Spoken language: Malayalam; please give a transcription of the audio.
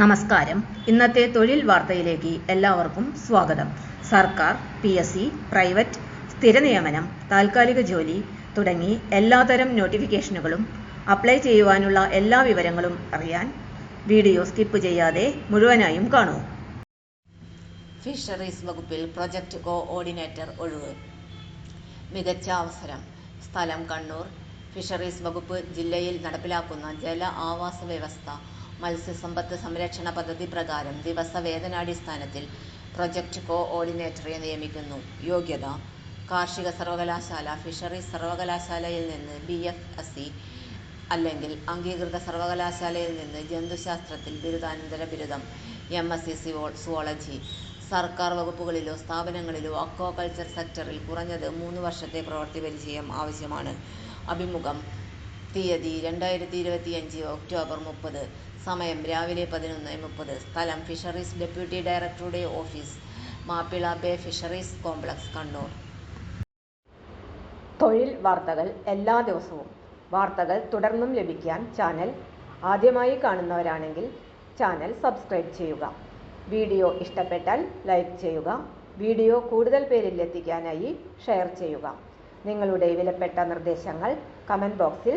നമസ്കാരം. ഇന്നത്തെ തൊഴിൽ വാർത്തയിലേക്ക് എല്ലാവർക്കും സ്വാഗതം. സർക്കാർ പി എസ് സി പ്രൈവറ്റ് സ്ഥിര നിയമനം താൽക്കാലിക ജോലി തുടങ്ങി എല്ലാതരം നോട്ടിഫിക്കേഷനുകളും അപ്ലൈ ചെയ്യുവാനുള്ള എല്ലാ വിവരങ്ങളും അറിയാൻ വീഡിയോ സ്കിപ്പ് ചെയ്യാതെ മുഴുവനായും കാണൂ. ഫിഷറീസ് വകുപ്പിൽ പ്രൊജക്ട് കോഓർഡിനേറ്റർ ഒഴിവ്. മികച്ച അവസരം. സ്ഥലം കണ്ണൂർ. ഫിഷറീസ് വകുപ്പ് ജില്ലയിൽ നടപ്പിലാക്കുന്ന ജല ആവാസ വ്യവസ്ഥ മത്സ്യസമ്പത്ത് സംരക്ഷണ പദ്ധതി പ്രകാരം ദിവസവേതനാടിസ്ഥാനത്തിൽ പ്രൊജക്ട് കോഓർഡിനേറ്ററെ നിയമിക്കുന്നു. യോഗ്യത കാർഷിക സർവകലാശാല ഫിഷറീസ് സർവകലാശാലയിൽ നിന്ന് ബി എഫ് എസ് സി അല്ലെങ്കിൽ അംഗീകൃത സർവകലാശാലയിൽ നിന്ന് ജന്തുശാസ്ത്രത്തിൽ ബിരുദാനന്തര ബിരുദം എം എസ് സി സിവോ സുവോളജി. സർക്കാർ വകുപ്പുകളിലോ സ്ഥാപനങ്ങളിലോ അക്വാകൾച്ചർ സെക്ടറിൽ കുറഞ്ഞത് മൂന്ന് വർഷത്തെ പ്രവൃത്തി പരിചയം ആവശ്യമാണ്. അഭിമുഖം തീയതി രണ്ടായിരത്തി ഇരുപത്തിയഞ്ച് ഒക്ടോബർ മുപ്പത്. സമയം രാവിലെ പതിനൊന്ന് മുപ്പത്. സ്ഥലം ഫിഷറീസ് ഡെപ്യൂട്ടി ഡയറക്ടറുടെ office Mappila Bay fisheries complex Kannur. തൊഴിൽ വാർത്തകൾ എല്ലാ ദിവസവും. വാർത്തകൾ തുടർന്നും ലഭിക്കാൻ ചാനൽ ആദ്യമായി കാണുന്നവരാണെങ്കിൽ ചാനൽ സബ്സ്ക്രൈബ് ചെയ്യുക. വീഡിയോ ഇഷ്ടപ്പെട്ടാൽ ലൈക്ക് ചെയ്യുക. വീഡിയോ കൂടുതൽ പേരിൽ എത്തിക്കാനായി ഷെയർ ചെയ്യുക. നിങ്ങളുടെ വിലപ്പെട്ട നിർദ്ദേശങ്ങൾ കമന്റ് ബോക്സിൽ